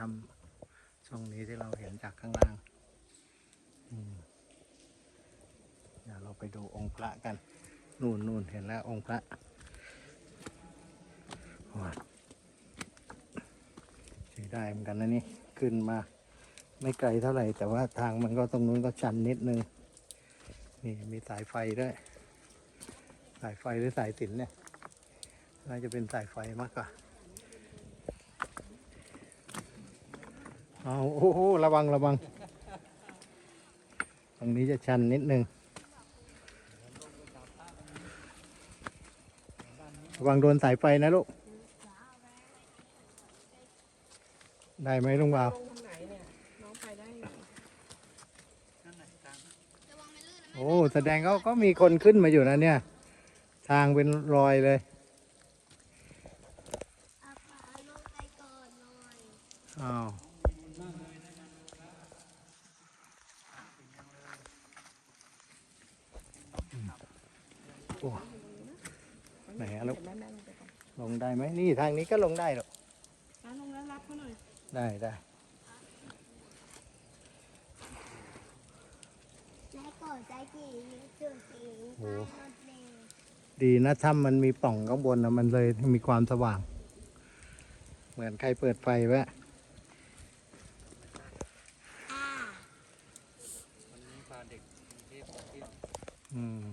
ถ้ำช่องนี้ที่เราเห็นจากข้างล่างเดี๋ยวเราไปดูองค์พระกัน นู่นนู่นเห็นแล้วองค์พระว้าวใช้ได้เหมือนกันนะนี่ ขึ้นมาไม่ไกลเท่าไหร่ แต่ว่าทางมันก็ตรงนู้นก็ชันนิดนึง นี่มีสายไฟด้วย สายไฟหรือสายสินเนี่ย น่าจะเป็นสายไฟมากกว่า เอาโอ้โหระวังระวัง ตรงนี้จะชันนิดนึง ระวังโดนสายไฟนะลูก ได้ไหมลุงบ่าวลงทางไหนเนี่ยน้องไปได้ไงโอ้ แสดงเขาก็มีคนขึ้นมาอยู่นะเนี่ย ทางเป็นรอยเลยอาปาลงไปก่อนหน่อยอ้าว โอ้ไหนอะลูกเห็นไหมแม่ลงไปก่อนลงได้ไหมนี่ทางนี้ก็ลงได้หรอกอะลงแล้วรับเขาหน่อยได้ได้และก่อนใจกี่จุดสีใต้รถเมล์ดีนะถ้ำมันมีปล่องข้างบนนะมันเลยมีความสว่าง เหมือนใครเปิดไฟไว้อ่าอืม